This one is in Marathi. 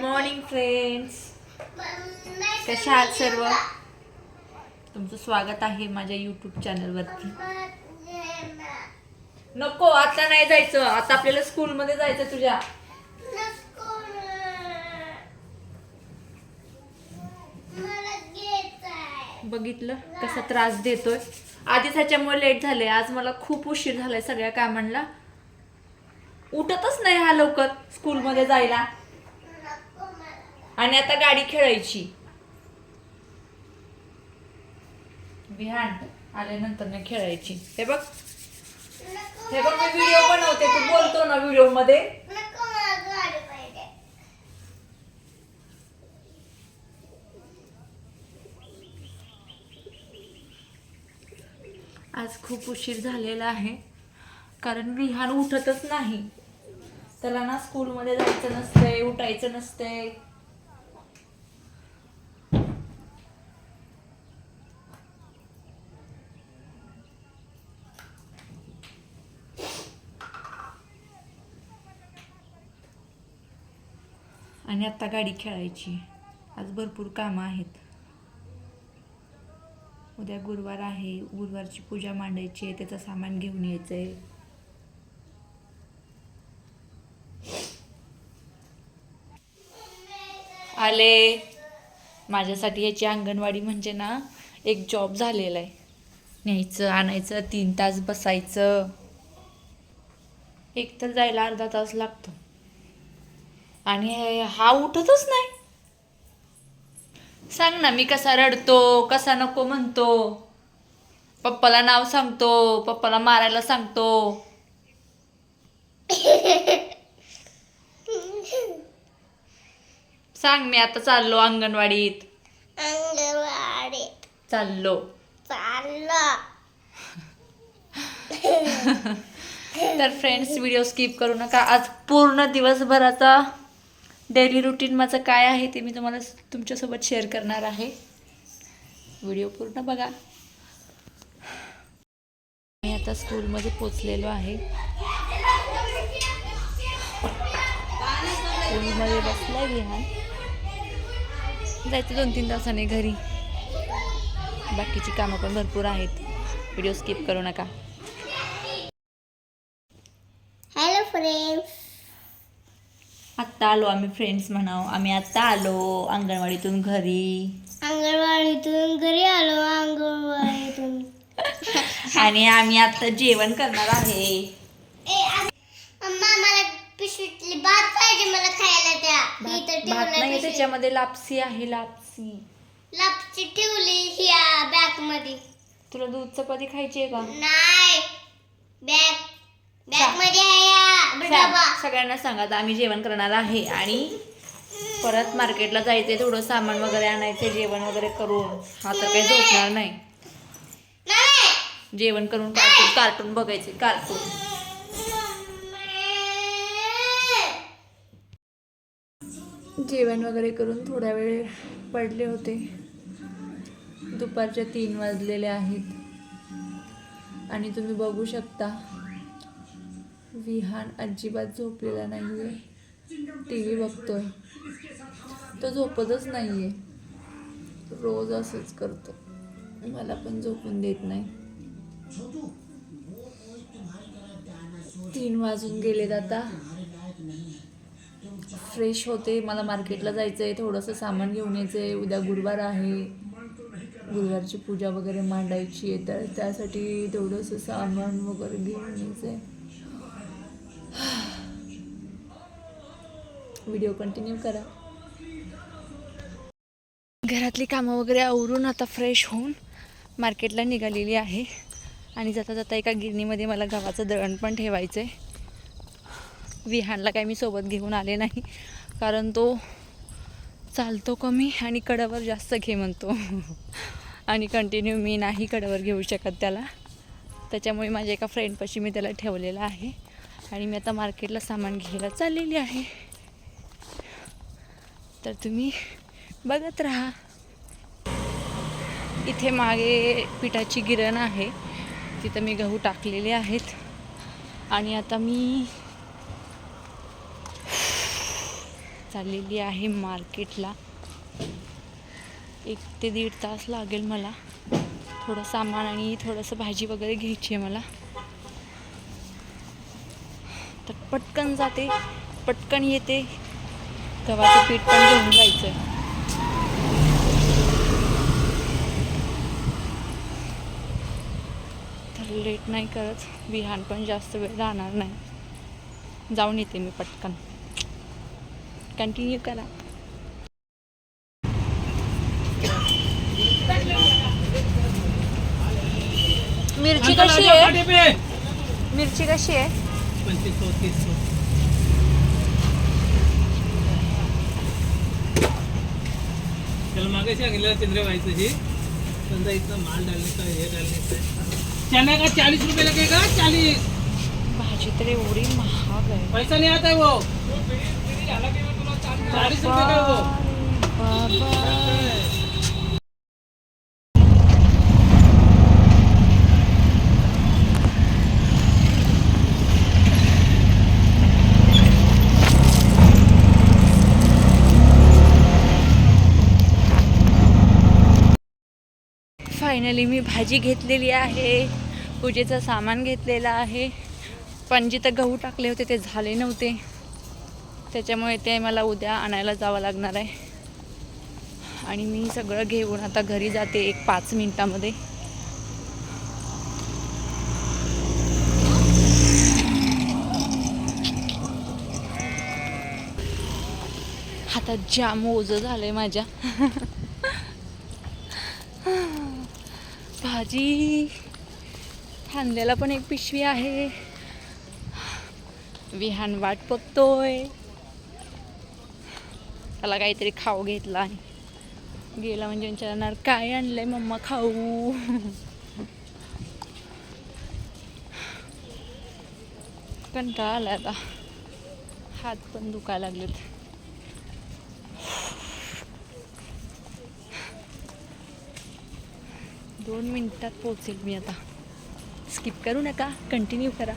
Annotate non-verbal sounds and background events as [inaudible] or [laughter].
मॉर्निंग फ्रेंड्स कशा आहात सर्व? तुमचं स्वागत आहे माझ्या युट्यूब चॅनलवरती नको आता नाही जायचं. आता आपल्याला स्कूलमध्ये जायचं तुझ्या. बघितलं कसा त्रास देतोय. आधीच ह्याच्यामुळे लेट झाले. आज मला खूप उशीर झालाय सगळ्या कामांना. उठतच नाही हा लवकर स्कूलमध्ये जायला. आणि आता गाडी खेळायची. विहान आल्यानंतर नाही खेळायची. हे बघ. हे बघ मी व्हिडिओ बनवते. तू बोलतो ना व्हिडिओमध्ये. आज खूप उशीर झालेला आहे. कारण विहान उठतच नाही. त्याला ना स्कूलमध्ये जायचं नसतंय उठायचं नसतंय. आणि आता गाडी खेळायची. आज भरपूर कामं आहेत. उद्या गुरुवार आहे. गुरुवारची पूजा मांडायची आहे. त्याचं सामान घेऊन यायचं आहे आले. माझ्यासाठी याची अंगणवाडी म्हणजे ना एक जॉब झालेला आहे न्यायचं आणायचं तीन तास बसायचं. एक तर जायला अर्धा तास लागतो. आणि हे- हा उठतच नाही. सांग ना मी कसा रडतो कसा नको म्हणतो. पप्पाला नाव सांगतो पप्पाला मारायला सांगतो. सांग मी आता चाललो अंगणवाडीत. अंगणवाडी चाललो. चाललं. [laughs] तर फ्रेंड्स व्हिडिओ स्किप करू नका. आज पूर्ण दिवसभराचा डेली रुटीन माझं काय आहे ते मी तुम्हाला तुमच्यासोबत शेअर करणार आहे. व्हिडिओ पूर्ण बघा. मी आता स्कूलमध्ये पोचलेलो आहे. स्कूलमध्ये बसलाय विहान. जायचं दोन तीन तासाने घरी. बाकीची कामं पण भरपूर आहेत. व्हिडिओ स्किप करू नका. हॅलो फ्रेंड्स आत्ता आलो आम्ही फ्रेंड्स म्हणाव. आम्ही आत्ता आलो अंगणवाडीतून घरी. अंगणवाडीतून घरी आलो अंगणवाडीतून. आणि आम्ही आता जेवण करणार आहे. पिशवीतली भात पाहिजे मला खायला द्या. ही तर भात नाही ठेवलं त्याच्यामध्ये लापसी आहे लापसी. लापची ठेवली ह्या बॅगमध्ये तुला दूध चपाती खायची आहे का? नाही बॅग सांग, सगळ्यांना सांगा आता आम्ही जेवण करणार आहे आणि परत मार्केटला जायचंय थोडं सामान वगैरे आणायचं जेवण वगैरे करून. हा तर काही झोपणार नाही. नाही जेवण करून कार्टून कार्टून बघायचे कार्टून जेवण वगैरे करून थोड्या वेळ पडले होते. दुपारच्या तीन वाजलेले आहेत. आणि तुम्ही बघू शकता. विहान अजिबात झोपलेला नाही आहे टी व्ही बघतोय. तो झोपतच नाही आहे रोज असंच करतो. मला पण झोपून देत नाही. तीन वाजून गेलेत आता. फ्रेश होते. मला मार्केटला जायचं आहे थोडंसं सामान घेऊन यायचं आहे उद्या गुरुवार आहे. गुरुवारची पूजा वगैरे मांडायची आहे. तर त्यासाठी थोडंसं सामान वगैरे घेऊन यायचं आहे व्हिडिओ कंटिन्यू करा. घरातली कामं वगैरे आवरून आता फ्रेश होऊन मार्केटला निघालेली आहे. आणि जाता जाता एका गिरणीमध्ये मला गव्हाचं दळण पण ठेवायचं आहे विहानला काही मी सोबत घेऊन आले नाही. कारण तो चालतो कमी आणि कडावर जास्त घे म्हणतो. आणि कंटिन्यू मी नाही कडावर घेऊ शकत त्याला. त्याच्यामुळे माझ्या एका फ्रेंडपाशी मी त्याला ठेवलेलं आहे. आणि मी आता मार्केटला सामान घ्यायला चाललेली आहे. तर तुम्ही बघत राहा. इथे मागे पिठाची गिरण आहे. तिथं मी गहू टाकलेले आहेत. आणि आता मी चाललेली आहे मार्केटला. एक ते दीड तास लागेल मला. थोडं सामान आणि थोडंसं भाजी वगैरे घ्यायची आहे मला. तर पटकन जाते पटकन येते. गव्हाचं पीठ पण घेऊन जायचं आहे तर लेट नाही करत. विहान पण जास्त वेळ राहणार नाही. जाऊन येते मी पटकन. कंटिन्यू करा. मिरची कशी आहे? मिरची कशी आहे? चल मागे से अगले चंद्र भाई तुझी बंदा इतना माल का ये डालने का चने का चालीस रुपए लगेगा चालीस भाजी तर एवढी महाग आहे. पैसा नहीं आता है. वो चालीस रुपए का वो बाबा फायनली मी भाजी घेतलेली आहे. पूजेचं सामान घेतलेलं आहे. पण जिथं गहू टाकले होते ते झाले नव्हते. त्याच्यामुळे ते मला उद्या आणायला जावं लागणार आहे. आणि मी सगळं घेऊन आता घरी जाते एक पाच मिनटामध्ये. हातात जाम ओझं आहे माझ्या. [laughs] भाजी. खांद्याला पण एक पिशवी आहे. विहान वाट बघतोय. त्याला काहीतरी खाऊ घेतला आहे गेला म्हणजे विचारणार काय आणलंय मम्मा खाऊ? कंटाळा आला आता. हात पण दुखायला लागलेत. दोन मिनिटात पोचेल मी आता. स्किप करू नका कंटिन्यू करा.